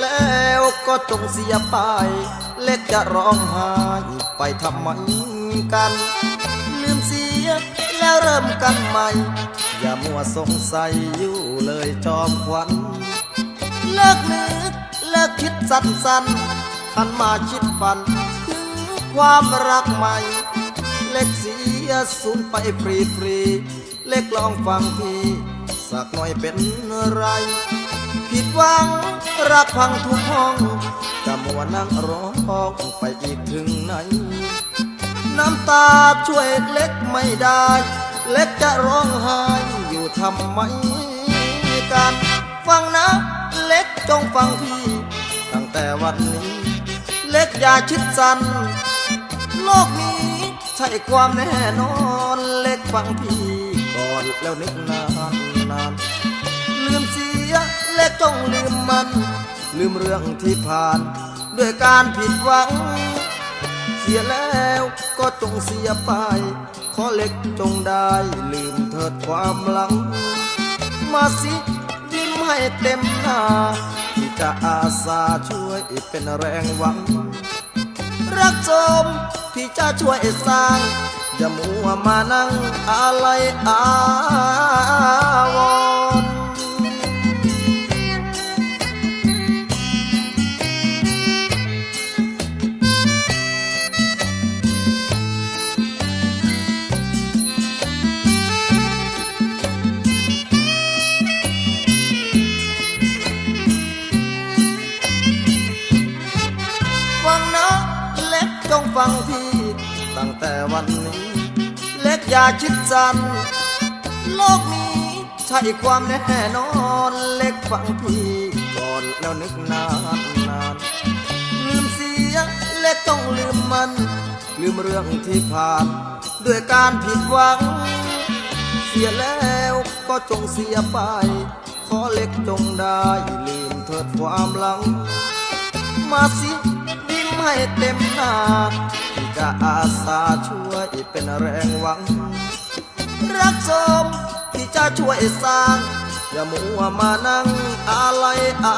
แล้วก็จงเสียไป เล็กจะร้องไห้ไปทำไมกัน ลืมเสียแล้วเริ่มกันใหม่ อย่ามัวสงสัยอยู่เลยจอมขวัญเลิกนึกเลิกคิดสั้นสันๆหันมาคิดฝัน ถึงความรักใหม่ เล็กเสียสูญไปฟรีฟรีๆเล็กลองฟังพี่สักหน่อยเป็นไร ผิดหวังรักพังทุกห้องจะมัวนั่งร้องไปอีกถึงไหน น้ำตาช่วยเล็กไม่ได้ เล็กจะร้องไห้อยู่ทำไมกัน ฟังนะเล็กจงฟังพี่ ตั้งแต่วันนี้ เล็กอย่าชิดสัน โลกนี้ใช่ความแน่นอนเล็กฟังพี่ก่อนแล้วนึกนานนานลืมเสีย เล็กจงลืมมัน ลืมเรื่องที่ผ่าน ด้วยการผิดหวัง เสียแล้วก็จงเสียไป ขอเล็กจงได้ลืมเถิดความหลัง มาสิยิ้มให้เต็มหน้า ที่จะอาสาช่วยเป็นแรงหวัง รักสมที่จะช่วยสร้างอย่ามัวมานั่งอะไรอาวรังนะ เล็กจงฟังพี่ ตั้งแต่วันนี้ เล็กอย่าคิดสั้นโลกนี้ใช่ความแน่นอนเล็กฟังพี่ก่อนแล้วนึกนานนานลืมเสียเล็กต้องลืมมัน ลืมเรื่องที่ผ่าน ด้วยการผิดหวัง เสียแล้วก็จงเสียไป ขอเล็กจงได้ลืมเถิดความหลัง มาสิ ให้เต็มหน้าที่จะอาสาช่วยเป็นแรงหวัง รักสมที่จะช่วยสร้าง อย่ามัวมานั่งอะไรอา